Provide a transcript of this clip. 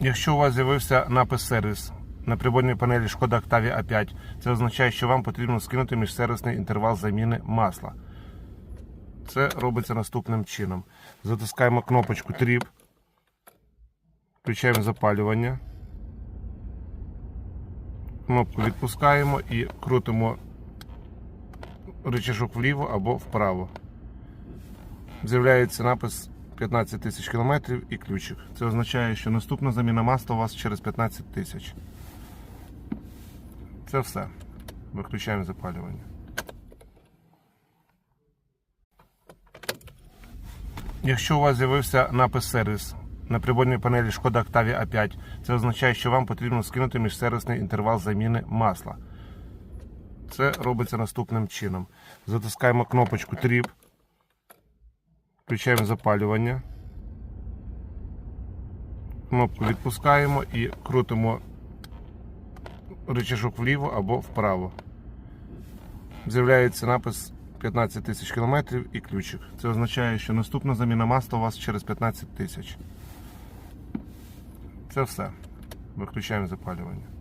Якщо у вас з'явився напис сервіс на приборній панелі Шкода Octavia A5, це означає, що вам потрібно скинути міжсервісний інтервал заміни масла. Це робиться наступним чином. Затискаємо кнопочку Trip, включаємо запалювання. Кнопку відпускаємо і крутимо рычажок вліво або вправо. З'являється напис 15 тисяч кілометрів і ключик. Це означає, що наступна заміна масла у вас через 15 тисяч. Це все. Виключаємо запалювання. Якщо у вас з'явився напис сервіс на приборній панелі Шкода Octavia A5, це означає, що вам потрібно скинути міжсервісний інтервал заміни масла. Це робиться наступним чином. Затискаємо кнопочку Trip, включаємо запалювання. Кнопку відпускаємо і крутимо рычажок вліво або вправо. З'являється напис 15 тисяч кілометрів і ключик. Це означає, що наступна заміна масла у вас через 15 тисяч. Це все. Виключаємо запалювання.